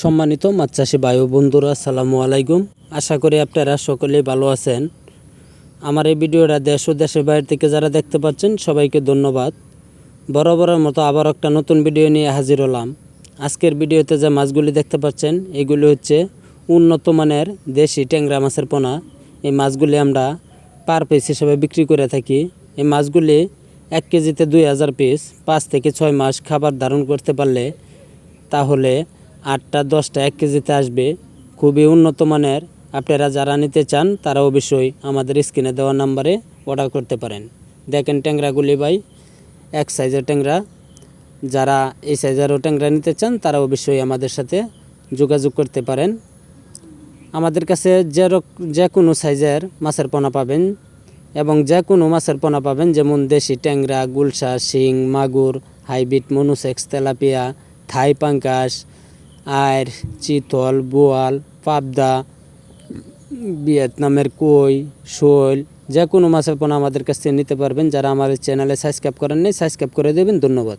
সম্মানিত মাছ চাষি বায়ু বন্ধুরা, আসসালামু আলাইকুম। আশা করি আপনারা সকলেই ভালো আছেন। আমার এই ভিডিওটা দেশ ও দেশের বাইরে থেকে যারা দেখতে পাচ্ছেন, সবাইকে ধন্যবাদ। বরাবরের মতো আবার একটা নতুন ভিডিও নিয়ে হাজির হলাম। আজকের ভিডিওতে যে মাছগুলি দেখতে পাচ্ছেন, এগুলি হচ্ছে উন্নত মানের দেশি ট্যাংরা মাছের পোনা। এই মাছগুলি আমরা পার পিস হিসেবে বিক্রি করে থাকি। এই মাছগুলি এক কেজিতে দুই হাজার পিস, পাঁচ থেকে ছয় মাস খাবার ধারণ করতে পারলে তাহলে আটটা, দশটা, এক কেজিতে আসবে। খুবই উন্নত মানের। আপনারা যারা নিতে চান, তারা অবশ্যই আমাদের স্ক্রিনে দেওয়া নাম্বারে অর্ডার করতে পারেন। দেখেন ট্যাংরাগুলি ভাই, এক সাইজের ট্যাংরা। যারা এই সাইজেরও ট্যাংরা নিতে চান, তারা অবশ্যই আমাদের সাথে যোগাযোগ করতে পারেন। আমাদের কাছে যে যে কোনো সাইজের মাছের পোনা পাবেন এবং যে কোনো মাছের পোনা পাবেন, যেমন দেশি ট্যাংরা, গুলশা, শিং, মাগুর, হাইব্রিড, মনুসেক্স, তেলাপিয়া, থাই পাঙ্কাস আয়ের চিতল, বোয়াল, পাবদা, ভিয়েতনামের কই, শোল যে কোনো মাছের পোনা আমাদের কাছ থেকে নিতে পারবেন। যারা আমাদের চ্যানেলে সাবস্ক্রাইব করেন নাই সাবস্ক্রাইব করে দেবেন। ধন্যবাদ।